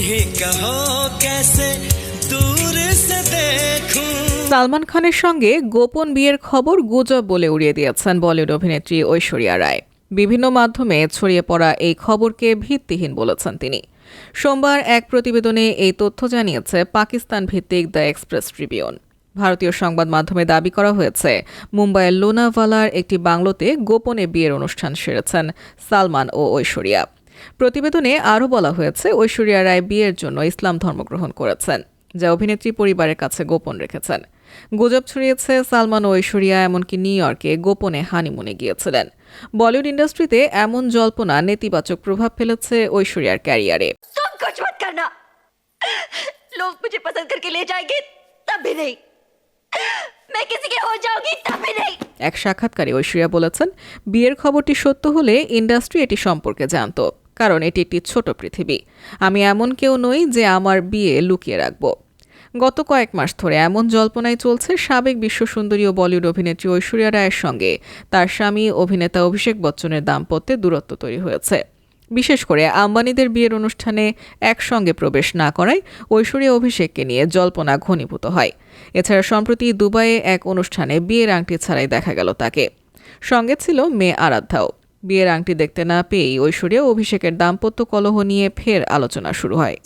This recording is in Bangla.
ही कहो कैसे दूर से देखूं সালমান খানের সঙ্গে গোপন বিয়ের খবর গুজব বলে উড়িয়ে দিয়েছেন বলিউড অভিনেত্রী ঐশ্বরিয়া রায় বিভিন্ন মাধ্যমে ছড়িয়ে পড়া এই খবরকে ভিত্তিহীন বলেছেন তিনি সোমবার এক প্রতিবেদনে এই তথ্য জানিয়েছে পাকিস্তান ভিত্তিক দ্য এক্সপ্রেস ট্রিবিউন ভারতীয় সংবাদ মাধ্যমে দাবি করা হয়েছে মুম্বাইয়ের লোনাভালার একটি বাংলোতে গোপনে বিয়ের অনুষ্ঠান সেরেছেন সালমান ও ঐশ্বরিয়া প্রতিবেদনে আরও বলা হয়েছে ঐশ্বরিয়া রায় বিয়ের জন্য ইসলাম ধর্মগ্রহণ করেছেন যা অভিনেত্রী পরিবারের কাছে গোপন রেখেছেন গুজব ছড়িয়েছে সালমান ও ঐশ্বরিয়া এমনকি নিউ ইয়র্কে গোপনে হানিমুনে গিয়েছিলেন বলিউড ইন্ডাস্ট্রিতে এমন জল্পনা নেতিবাচক প্রভাব ফেলেছে ঐশ্বরিয়ার ক্যারিয়ারে तुम कुछ मत करना लोग मुझे पसंद करके ले जाएंगे तब भी नहीं मैं किसी की हो जाऊंगी तब भी नहीं এক সাক্ষাৎকারে ঐশ্বরিয়া বলেছেন বিয়ের খবরটি সত্য হলে ইন্ডাস্ট্রি এটি সম্পর্কে জানত কারণ এটি একটি ছোট পৃথিবী। আমি এমন কেউ নই যে আমার বিয়ে লুকিয়ে রাখব। গত কয়েক মাস ধরে এমন জল্পনায় চলছে সাবেক বিশ্বসুন্দরী ও বলিউড অভিনেত্রী ঐশ্বরিয়া রায়ের সঙ্গে। তার স্বামী অভিনেতা অভিষেক বচ্চনের দাম্পত্যে দূরত্ব তৈরি হয়েছে। বিশেষ করে আম্বানিদের বিয়ের অনুষ্ঠানে একসঙ্গে প্রবেশ না করায় ঐশ্বরিয়া অভিষেককে নিয়ে জল্পনা ঘনীভূত হয়। এছাড়া সম্প্রতি দুবাইয়ে এক অনুষ্ঠানে বিয়ের আংটি ছাড়াই দেখা গেল তাকে। সঙ্গে ছিল মেয়ে আরাধ্যাও। বিয়ের আংটি দেখতে না পেয়েই ঐশ্বরিয়া অভিষেকের দাম্পত্য কলহ নিয়ে ফের আলোচনা শুরু হয়।